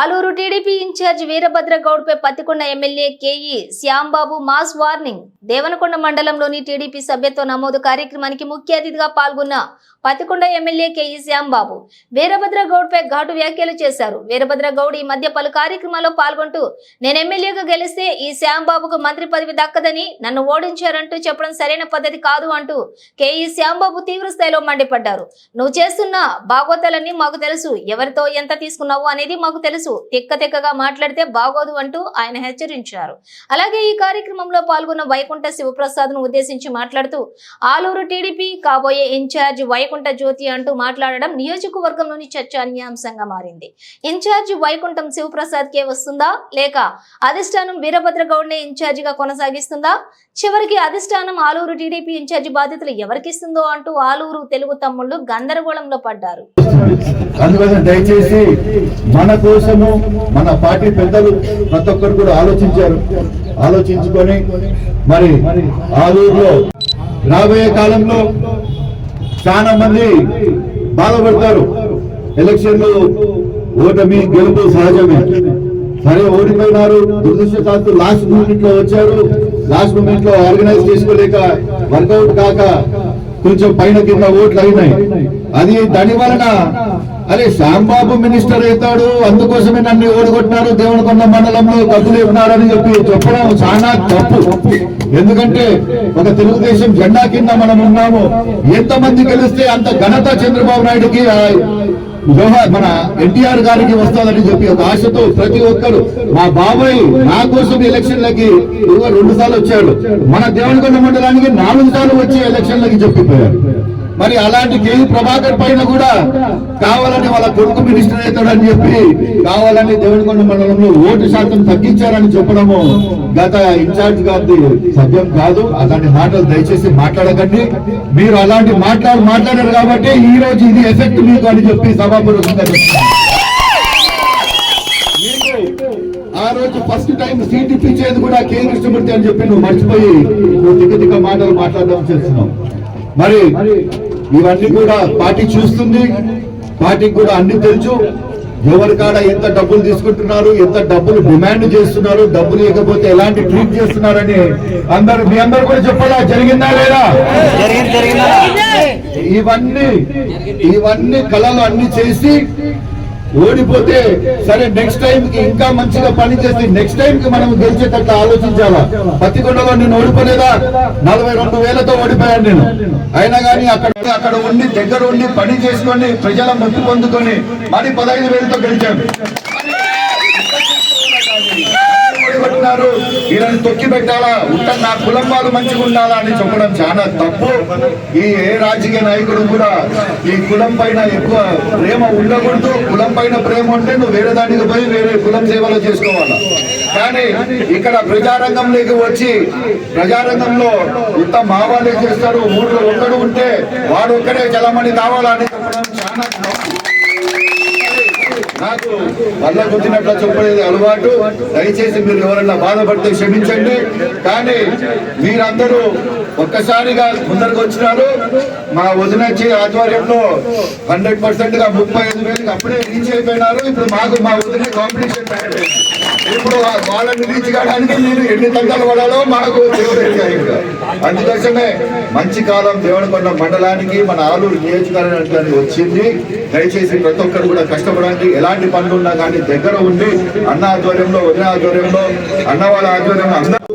Aluru TDP incharge Veerabhadra గౌడ్పై Pattikonda MLA KE Shyambabu mass warning. Devanakonda మండలంలోని TDP సభ్యత్వ నమోదు కార్యక్రమానికి ముఖ్య అతిథిగా పాల్గొన్న పత్తికొండ ఎమ్మెల్యే కేఈ శ్యాంబాబు వీరభద్ర గౌడ్పై ఘాటు వ్యాఖ్యలు చేశారు. వీరభద్రగౌడ్ ఈ మధ్య పలు కార్యక్రమాల్లో పాల్గొంటూ నేను ఎమ్మెల్యేగా గెలిస్తే ఈ శ్యాంబాబుకు మంత్రి పదవి దక్కదని నన్ను ఓడించారంటూ చెప్పడం సరైన పద్ధతి కాదు అంటూ కేఈ శ్యాంబాబు తీవ్ర స్థాయిలో మండిపడ్డారు. నువ్వు చేస్తున్న భాగోతాలన్నీ మాకు తెలుసు. ఎవరితో ఎంత తీసుకున్నావు అనేది మాకు తెలుసు. తిక్క తిక్కగా మాట్లాడితే బాగోదు అంటూ ఆయన హెచ్చరించారు. అలాగే ఈ కార్యక్రమంలో పాల్గొన్న వైకుంఠ శివప్రసాద్ను ఉద్దేశించి మాట్లాడుతూ ఆలూరు టీడీపీ కాబోయే ఇన్ఛార్జ్ వైకుంఠ జ్యోతి అంటూ మాట్లాడడం నియోజకవర్గంలోని చర్చనీయాంశంగా మారింది. ఇన్ఛార్జ్ వైకుంఠం శివప్రసాద్ కే వస్తుందా? లేక అధిష్టానం వీరభద్ర గౌడ్నే ఇన్ఛార్జిగా కొనసాగిస్తుందా? చివరికి అధిష్టానం ఆలూరు టీడీపీ ఇన్ఛార్జి బాధ్యతలు ఎవరికిస్తుందో అంటూ ఆలూరు తెలుగు తమ్ముళ్ళు గందరగోళంలో పడ్డారు. అందుకోసం దయచేసి మన కోసము మన పార్టీ పెద్దలు ప్రతి ఒక్కరు కూడా ఆలోచించారు. ఆలోచించుకొని మరి ఆలూరులో రాబోయే కాలంలో చాలా మంది బాధపడతారు. ఎలక్షన్లు ఓటమి గెలుపు సహజమే. సరే ఓడిపోయినారు. దురదృష్టశాస్తు లాస్ట్ మూమెంట్లో వచ్చారు. లాస్ట్ మూమెంట్లో ఆర్గనైజ్ చేసుకోలేక వర్కౌట్ కాక కొంచెం పైన కింద ఓట్లు అయినాయి. అది దాని వలన అరే శ్యాంబాబు మినిస్టర్ అవుతాడు. అందుకోసమే నన్ను ఓడగొట్టినారు. దేవనకొండ మండలంలో డబ్బులు ఇవ్వనారని చెప్పి చెప్పడం చాలా తప్పు. ఎందుకంటే ఒక తెలుగుదేశం జెండా కింద మనం ఉన్నాము. ఎంతమంది గెలిస్తే అంత ఘనత చంద్రబాబు నాయుడుకి జవహర్ మన ఎన్టీఆర్ గారికి వస్తాదని చెప్పి ఒక ఆశతో ప్రతి ఒక్కరు మా బాబాయ్ నా కోసం ఎలక్షన్లకి లకి రెండు సార్లు వచ్చాడు. మన దేవనకొండ మండలానికి నాలుగు సార్లు వచ్చి ఎలక్షన్లకి చెప్పిపోయారు. మరి అలాంటి కేవీ ప్రభాకర్ పైన కూడా కావాలని వాళ్ళ కొడుకు మినిస్టర్ అవుతాడని చెప్పి కావాలని దేవనకొండ మండలంలో ఓటు శాతం తగ్గించారని చెప్పడము గత ఇన్ఛార్జ్ గారి సభ్యం కాదు. అలాంటి మాటలు దయచేసి మాట్లాడకండి. మీరు అలాంటి మాట్లాడు మాట్లాడారు కాబట్టి ఈ రోజు ఇది ఎఫెక్ట్ మీకు అని చెప్పి సభాపూర్వకంగా ఆ రోజు ఫస్ట్ టైం సీట్ ఇప్పించేది కూడా కే. కృష్ణమూర్తి అని చెప్పి నువ్వు మర్చిపోయి నువ్వు దిగ్గ దిగ్గ మాటలు మాట్లాడడం చేస్తున్నావు. మరి ఇవన్నీ కూడా పార్టీ చూస్తుంది. పార్టీకి కూడా అన్ని తెలుసు. ఎవరి కాడ ఎంత డబ్బులు తీసుకుంటున్నారు ఎంత డబ్బులు డిమాండ్ చేస్తున్నారు డబ్బులు ఇవ్వకపోతే ఎలాంటి ట్రీట్ చేస్తున్నారని అందరు మీ అందరు కూడా చెప్పాలా? జరిగిందా లేదా? ఇవన్నీ ఇవన్నీ కళలు అన్ని చేసి ఓడిపోతే సరే నెక్స్ట్ టైం కి ఇంకా మంచిగా పని చేసి నెక్స్ట్ టైం కి మనం గెలిచేటట్లు ఆలోచించాలా? పత్తికొండలో నేను ఓడిపోలేదా? నలభై రెండు వేలతో ఓడిపోయాను నేను. అయినా కానీ అక్కడ అక్కడ ఉండి దగ్గర ఉండి పని చేసుకొని ప్రజల మొక్కు పొందుకొని మరి పదహైదు వేలతో గెలిచాను. ఉన్నారు. వీళ్ళని తొక్కి పెట్టాలా? ఉంటే నా కులం వాళ్ళు మంచిగా ఉండాలా అని చెప్పడం చాలా తప్పు. ఈ ఏ రాజకీయ నాయకుడు కూడా ఈ కులం పైన ఎక్కువ ప్రేమ ఉండకూడదు. కులం పైన ప్రేమ ఉంటే నువ్వు వేరే దానికి పోయి వేరే కులం సేవలు చేసుకోవాలా. కానీ ఇక్కడ ప్రజారంగంలోకి వచ్చి ప్రజారంగంలో ఇంత మావాళ్ళే చేస్తారు ఊళ్ళో ఒక్కడు ఉంటే వాడు ఒక్కడే చలమణి కావాలా అని చెప్పడం చాలా తప్పు నాకు వల్ల కొట్టినట్లు చెప్పలేదు అలవాటు. దయచేసి మీరు ఎవరన్నా బాధపడితే క్షమించండి. కానీ మీరందరూ ఒక్కసారిగా ముందరకు వచ్చినారు. మా వదినచ్చి ఆధ్వర్యంలో హండ్రెడ్ పర్సెంట్గా ముప్పై ఐదు వేలకి అప్పుడే రీచ్ అయిపోయినారు. ఇప్పుడు మాకు మా వదిన కాంపిటీషన్ ఇప్పుడు ఆ వాళ్ళని రీచ్ కావడానికి మీరు ఎన్ని తంటాలు పడాలో మాకు దేవుడు అందుకోసమే మంచి కాలం దేవనకొండ మండలానికి మన ఆలూరు నియోజకవర్గానికి వచ్చింది. దయచేసి ప్రతి ఒక్కరు కూడా కష్టపడండి. ఎలాంటి పనులున్నా కానీ దగ్గర ఉండి అన్న ఆధ్వర్యంలో వదిన ఆధ్వర్యంలో అన్న వాళ్ళ ఆధ్వర్యంలో అందరూ